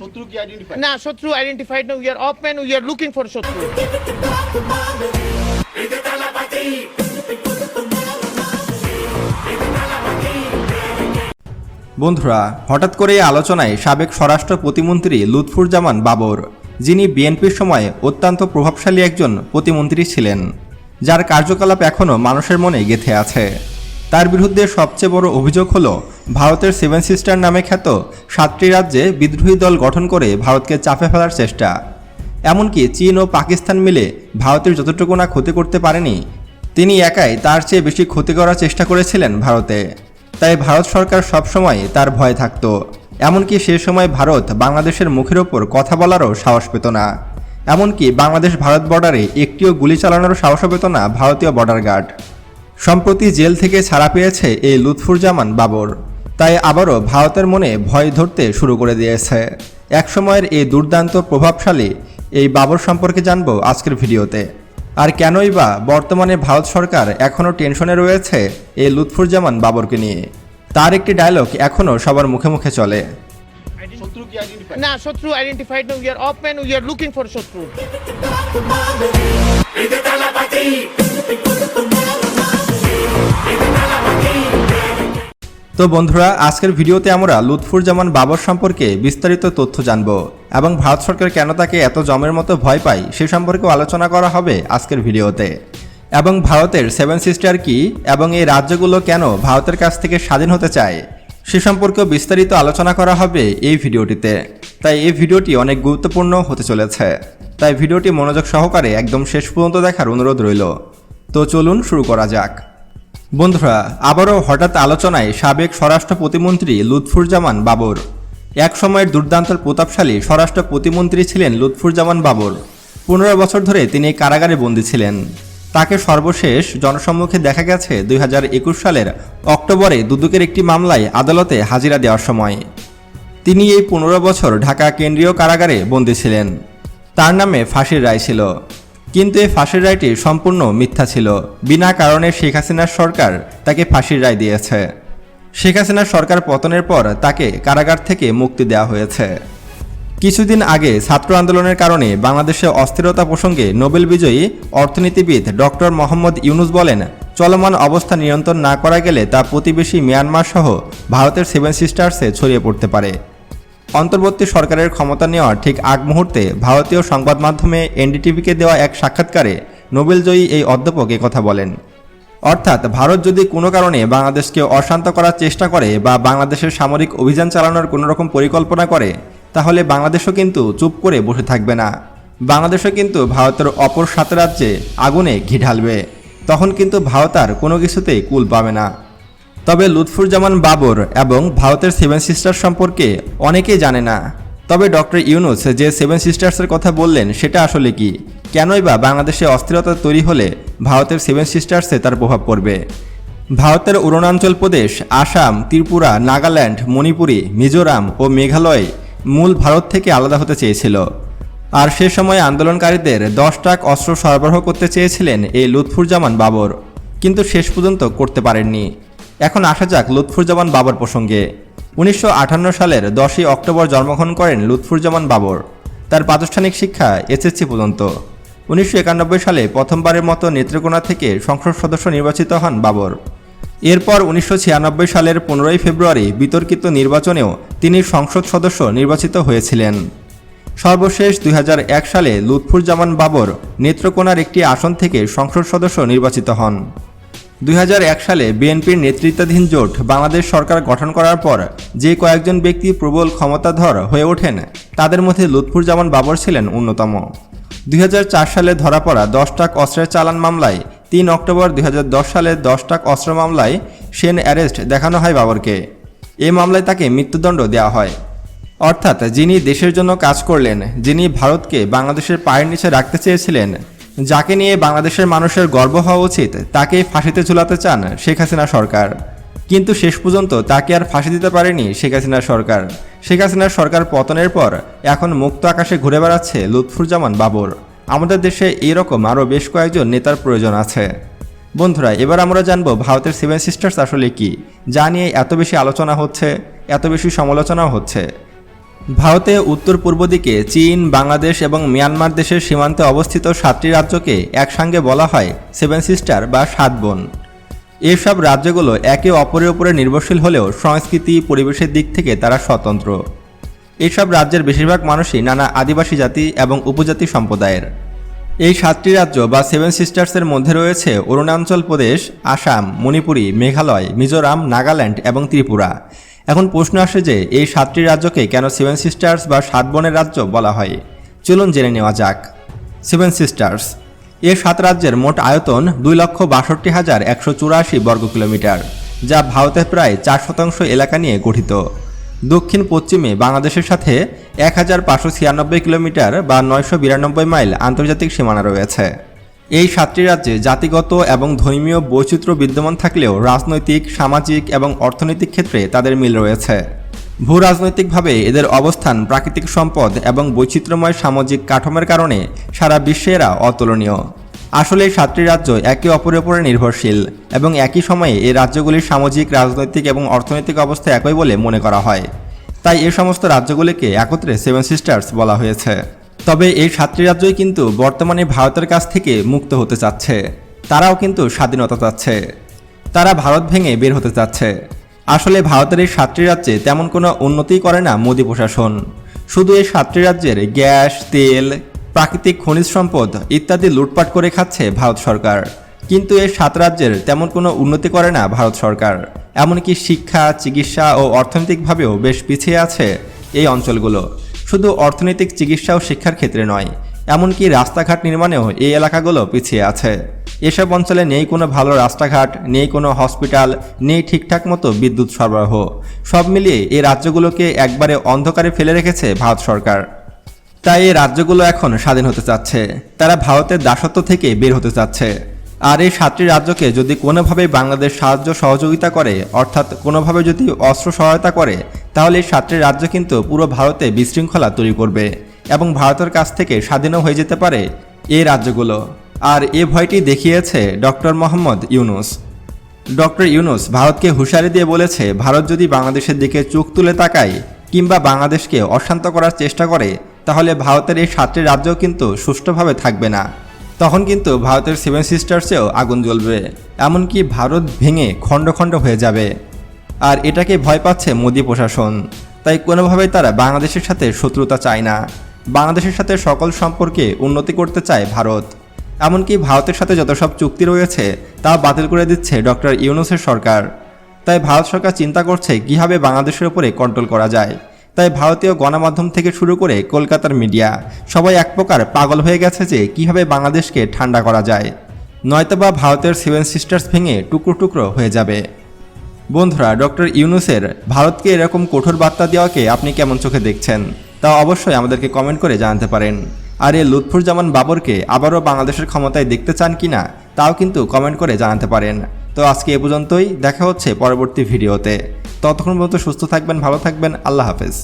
শত্রু কি আইডেন্টিফাই না শত্রু আইডেন্টিফাইড না we are off man we are looking for শত্রু। বন্ধুরা হঠাৎ করে এই আলোচনায় সাবেক স্বরাষ্ট্র প্রতিমন্ত্রী লুৎফুর জামান বাবর যিনি বিএনপির সময় অত্যন্ত প্রভাবশালী একজন প্রতিমন্ত্রী ছিলেন যার কার্যকলাপ এখনও মানুষের মনে গেঁথে আছে। তার বিরুদ্ধে সবচেয়ে বড় অভিযোগ হল, ভারতের সেভেন সিস্টার নামে খ্যাত সাতটি রাজ্যে বিদ্রোহী দল গঠন করে ভারতকে চাপে ফেলার চেষ্টা। এমনকি চীন ও পাকিস্তান মিলে ভারতের যতটুকু না ক্ষতি করতে পারেনি, তিনি একাই তার চেয়ে বেশি ক্ষতি করার চেষ্টা করেছিলেন ভারতে। তাই ভারত সরকার সবসময় তার ভয় থাকত। এমনকি সে সময় ভারত বাংলাদেশের মুখের ওপর কথা বলারও সাহস পেত না। এমনকি বাংলাদেশ ভারত বর্ডারে একটিও গুলি চালানোর সাহসও পেত না ভারতীয় বর্ডার গার্ড সম্প্রতি জেল থেকে ছাড়া পেয়েছে এই লুৎফুর জামান বাবর। তাই আবারও ভারতের মনে ভয় ধরতে শুরু করে দিয়েছে। একসময়ের এই দুর্দান্ত প্রভাবশালী এই বাবর সম্পর্কে জানব আজকের ভিডিওতে। আর কেনই বা বর্তমানে ভারত সরকার এখনও টেনশনে রয়েছে এই লুৎফুর জামান বাবরকে নিয়ে? তার একটি ডায়লগ এখনও সবার মুখে মুখে চলে। শত্রু না শত্রু আইডেন্টিফাইড না we are off man we are looking for শত্রু। তো বন্ধুরা, আজকের ভিডিওতে আমরা লুৎফুর জামান বাবর সম্পর্কে বিস্তারিত তথ্য জানব এবং ভারত সরকার কেন তাকে এত জমের মতো ভয় পায় সে সম্পর্কেও আলোচনা করা হবে আজকের ভিডিওতে। এবং ভারতের সেভেন সিস্টার কি এবং এই রাজ্যগুলো কেন ভারতের কাছ থেকে স্বাধীন হতে চায় সে সম্পর্কেও বিস্তারিত আলোচনা করা হবে এই ভিডিওটিতে। তাই এই ভিডিওটি অনেক গুরুত্বপূর্ণ হতে চলেছে। তাই ভিডিওটি মনোযোগ সহকারে একদম শেষ পর্যন্ত দেখার অনুরোধ রইল। তো চলুন শুরু করা যাক। বন্ধুরা, আবারও হঠাৎ আলোচনায় সাবেক স্বরাষ্ট্র প্রতিমন্ত্রী লুৎফুরজামান বাবর। এক সময়ের দুর্দান্ত প্রতাপশালী স্বরাষ্ট্র প্রতিমন্ত্রী ছিলেন লুৎফুরজামান বাবর। পনেরো বছর ধরে তিনি কারাগারে বন্দী ছিলেন। তাকে সর্বশেষ জনসম্মুখে দেখা গেছে দুই হাজার একুশ সালের অক্টোবরে দুদকের একটি মামলায় আদালতে হাজিরা দেওয়ার সময়। তিনি এই পনেরো বছর ঢাকা কেন্দ্রীয় কারাগারে বন্দী ছিলেন। তার নামে ফাঁসির রায় ছিল। কিন্তু এই ফাঁসির রায়টি সম্পূর্ণ মিথ্যা ছিল। বিনা কারণে শেখ হাসিনার সরকার তাকে ফাঁসির রায় দিয়েছে। শেখ হাসিনার সরকার পতনের পর তাকে কারাগার থেকে মুক্তি দেওয়া হয়েছে। কিছুদিন আগে ছাত্র আন্দোলনের কারণে বাংলাদেশে অস্থিরতা প্রসঙ্গে নোবেল বিজয়ী অর্থনীতিবিদ ডক্টর মোহাম্মদ ইউনুস বলেন, চলমান অবস্থা নিয়ন্ত্রণ না করা গেলে তা প্রতিবেশী মিয়ানমার সহ ভারতের সেভেন সিস্টার্সে ছড়িয়ে পড়তে পারে। অন্তর্বর্তী সরকারের ক্ষমতা নেওয়ার ঠিক আগ মুহূর্তে ভারতীয় সংবাদ মাধ্যমে এনডিটিভিকে দেওয়া এক সাক্ষাৎকারে নোবেলজয়ী এই অধ্যাপক কথা বলেন। অর্থাৎ ভারত যদি কোনো কারণে বাংলাদেশকে অশান্ত করার চেষ্টা করে বা বাংলাদেশের সামরিক অভিযান চালানোর কোনো রকম পরিকল্পনা করে, তাহলে বাংলাদেশও কিন্তু চুপ করে বসে থাকবে না। বাংলাদেশও কিন্তু ভারতের অপর সাত রাজ্যে আগুনে ঘি ঢালবে। তখন কিন্তু ভারত আর কোনো কিছুতেই কুল পাবে না। তবে লুৎফুর জামান বাবর এবং ভারতের সেভেন সিস্টার সম্পর্কে অনেকেই জানে না। তবে ডক্টর ইউনুস যে সেভেন সিস্টার্সের কথা বললেন, সেটা আসলে কি? কেনই বা বাংলাদেশে অস্থিরতা তৈরি হলে ভারতের সেভেন সিস্টার্সে তার প্রভাব পড়বে? ভারতের অরুণাচল প্রদেশ, আসাম, ত্রিপুরা, নাগাল্যান্ড, মণিপুরী, মিজোরাম ও মেঘালয় মূল ভারত থেকে আলাদা হতে চেয়েছিল। আর সে সময় আন্দোলনকারীদের দশ টাক অস্ত্র সরবরাহ করতে চেয়েছিলেন এই লুৎফুর জামান বাবর। কিন্তু শেষ পর্যন্ত করতে পারেননি। এখন আসা যাক লুৎফুজ্জামান বাবর প্রসঙ্গে। উনিশশো আটান্ন সালের দশই অক্টোবর জন্মগ্রহণ করেন লুৎফুজ্জামান বাবর। তার প্রাতিষ্ঠানিক শিক্ষা এসএসসি পর্যন্ত। উনিশশো একানব্বই সালে প্রথমবারের মতো নেত্রকোনা থেকে সংসদ সদস্য নির্বাচিত হন বাবর। এরপর উনিশশো ছিয়ানব্বই সালের পনেরোই ফেব্রুয়ারি বিতর্কিত নির্বাচনেও তিনি সংসদ সদস্য নির্বাচিত হয়েছিলেন। সর্বশেষ দুই হাজার এক সালে লুৎফুজ্জামান বাবর নেত্রকোনার একটি আসন থেকে সংসদ সদস্য নির্বাচিত হন। দুই হাজার এক সালে বিএনপির নেতৃত্বাধীন জোট বাংলাদেশ সরকার গঠন করার পর যে কয়েকজন ব্যক্তি প্রবল ক্ষমতাধর হয়ে ওঠেন, তাদের মধ্যে লুৎফুর জামান বাবর ছিলেন অন্যতম। দুই হাজার চার সালে ধরা পড়া দশ টাক অস্ত্রের চালান মামলায়, তিন অক্টোবর দুই হাজার দশ সালে দশ টাক অস্ত্র মামলায় সেন অ্যারেস্ট দেখানো হয় বাবরকে। এ মামলায় তাকে মৃত্যুদণ্ড দেওয়া হয়। অর্থাৎ যিনি দেশের জন্য কাজ করলেন, যিনি ভারতকে বাংলাদেশের পায়ের নিচে রাখতে চেয়েছিলেন যাকে নিয়ে বাংলাদেশের মানুষের গর্ব হওয়া উচিত, তাকে ফাঁসিতে ঝুলাতে চান শেখ হাসিনা সরকার। কিন্তু শেষ পর্যন্ত তাকে আর ফাঁসি দিতে পারেনি শেখ হাসিনা সরকার। শেখ হাসিনার সরকার পতনের পর এখন মুক্ত আকাশে ঘুরে বেড়াচ্ছে লুৎফুজ্জামান বাবর। আমাদের দেশে এরকম আরও বেশ কয়েকজন নেতার প্রয়োজন আছে। বন্ধুরা, এবার আমরা জানব ভারতের সেভেন সিস্টার্স আসলে কি? যা নিয়ে এত বেশি আলোচনা হচ্ছে, এত বেশি সমালোচনাও হচ্ছে। ভারতে উত্তর পূর্ব দিকে চীন, বাংলাদেশ এবং মিয়ানমার দেশের সীমান্তে অবস্থিত সাতটি রাজ্যকে একসঙ্গে বলা হয় সেভেন সিস্টার বা সাত বোন। এসব রাজ্যগুলো একে অপরের উপরে নির্ভরশীল হলেও সংস্কৃতি, পরিবেশের দিক থেকে তারা স্বতন্ত্র। এইসব রাজ্যের বেশিরভাগ মানুষই নানা আদিবাসী জাতি এবং উপজাতি সম্প্রদায়ের। এই সাতটি রাজ্য বা সেভেন সিস্টার্সের মধ্যে রয়েছে অরুণাচল প্রদেশ, আসাম, মণিপুরী, মেঘালয়, মিজোরাম, নাগাল্যান্ড এবং ত্রিপুরা। এখন প্রশ্ন আসে যে, এই সাতটি রাজ্যকে কেন সেভেন সিস্টার্স বা সাত বনের রাজ্য বলা হয়? চলুন জেনে নেওয়া যাক। সেভেন সিস্টার্স এ সাত রাজ্যের মোট আয়তন দুই লক্ষ বাষট্টি হাজার একশো চুরাশি বর্গ কিলোমিটার, যা ভারতের প্রায় চার শতাংশ এলাকা নিয়ে গঠিত। দক্ষিণ পশ্চিমে বাংলাদেশের সাথে এক হাজার পাঁচশো ছিয়ানব্বই কিলোমিটার বা নয়শো বিরানব্বই মাইল আন্তর্জাতিক সীমানা রয়েছে। এই সাতটি রাজ্যে জাতিগত এবং ধর্মীয় বৈচিত্র্য বিদ্যমান থাকলেও রাজনৈতিক, সামাজিক এবং অর্থনৈতিক ক্ষেত্রে তাদের মিল রয়েছে। ভূ রাজনৈতিকভাবে এদের অবস্থান প্রাকৃতিক সম্পদ এবং বৈচিত্র্যময় সামাজিক কাঠামোর কারণে সারা বিশ্বে এরা অতুলনীয়। আসলে এই সাতটি রাজ্য একে অপরের উপরে নির্ভরশীল এবং একই সময়ে এই রাজ্যগুলির সামাজিক, রাজনৈতিক এবং অর্থনৈতিক অবস্থা একই বলে মনে করা হয়। তাই এ সমস্ত রাজ্যগুলিকে একত্রে সেভেন সিস্টার্স বলা হয়েছে। তবে এই সাতটি রাজ্যই কিন্তু বর্তমানে ভারতের কাছ থেকে মুক্ত হতে চাচ্ছে। তারাও কিন্তু স্বাধীনতা চাচ্ছে। তারা ভারত ভেঙে বের হতে চাচ্ছে। আসলে ভারতের এই সাতটি রাজ্যে তেমন কোনো উন্নতি করে না মোদী প্রশাসন। শুধু এই সাতটি রাজ্যের গ্যাস, তেল, প্রাকৃতিক খনিজ সম্পদ ইত্যাদি লুটপাট করে খাচ্ছে ভারত সরকার। কিন্তু এই সাত রাজ্যের তেমন কোনো উন্নতি করে না ভারত সরকার। এমনকি শিক্ষা, চিকিৎসা ও অর্থনৈতিকভাবেও বেশ পিছিয়ে আছে এই অঞ্চলগুলো। শুধু অর্থনৈতিক চিকিৎসা ও শিক্ষার ক্ষেত্রে নয়, এমনকি রাস্তাঘাট নির্মাণেও এই এলাকাগুলো পিছিয়ে আছে। এসব অঞ্চলে নেই কোনো ভালো রাস্তাঘাট, নেই কোনো হসপিটাল, নেই ঠিকঠাক মতো বিদ্যুৎ সরবরাহ। সব মিলিয়ে এই রাজ্যগুলোকে একবারে অন্ধকারে ফেলে রেখেছে ভারত সরকার। তাই এই রাজ্যগুলো এখন স্বাধীন হতে চাচ্ছে। তারা ভারতের দাসত্ব থেকে বের হতে চাচ্ছে। আর এই সাতটি রাজ্যকে যদি কোনোভাবে বাংলাদেশ সাহায্য সহযোগিতা করে, অর্থাৎ কোনোভাবে যদি অস্ত্র সহায়তা করে তাহলে এই সাতটি রাজ্য কিন্তু পুরো ভারতে বিশৃঙ্খলা তৈরি করবে এবং ভারতের কাছ থেকে স্বাধীনও হয়ে যেতে পারে এই রাজ্যগুলো। আর এ ভয়টি দেখিয়েছে ডক্টর মোহাম্মদ ইউনুস। ডক্টর ইউনুস ভারতকে হুঁশিয়ারি দিয়ে বলেছে, ভারত যদি বাংলাদেশের দিকে চোখ তুলে তাকায় কিংবা বাংলাদেশকে অশান্ত করার চেষ্টা করে, তাহলে ভারতের এই সাতটি রাজ্য কিন্তু সুষ্ঠুভাবে থাকবে না। তখন কিন্তু ভারতের সেভেন সিস্টার্সেও আগুন জ্বলবে। এমনকি ভারত ভেঙে খণ্ড খণ্ড হয়ে যাবে। আর এটাকে ভয় পাচ্ছে মোদী প্রশাসন। তাই কোনোভাবেই তারা বাংলাদেশের সাথে শত্রুতা চায় না। বাংলাদেশের সাথে সকল সম্পর্কে উন্নতি করতে চায় ভারত। এমনকি ভারতের সাথে যত সব চুক্তি রয়েছে, তা বাতিল করে দিচ্ছে ডক্টর ইউনুসের সরকার। তাই ভারত সরকার চিন্তা করছে কীভাবে বাংলাদেশের উপরে কন্ট্রোল করা যায়। তাই ভারতীয় গণমাধ্যম থেকে শুরু করে কলকাতার মিডিয়া সবাই এক প্রকার পাগল হয়ে গেছে যে কীভাবে বাংলাদেশকে ঠান্ডা করা যায়। নয়তোবা ভারতের সেভেন সিস্টার্স ভেঙে টুকরো টুকরো হয়ে যাবে। বন্ধুরা, ডক্টর ইউনুসের ভারতকে এরকম কঠোর বার্তা দেওয়াকে আপনি কেমন চোখে দেখছেন? তা অবশ্যই আমাদেরকে কমেন্ট করে জানাতে পারেন। আর এই লুৎফুরজামান বাবরকে আবারও বাংলাদেশের ক্ষমতায় দেখতে চান কি না তাও কিন্তু কমেন্ট করে জানাতে পারেন। তো আজকে এ পর্যন্তই, দেখা হচ্ছে পরবর্তী ভিডিওতে। ততক্ষণ পর্যন্ত সুস্থ থাকবেন, ভালো থাকবেন, আল্লাহ হাফেজ।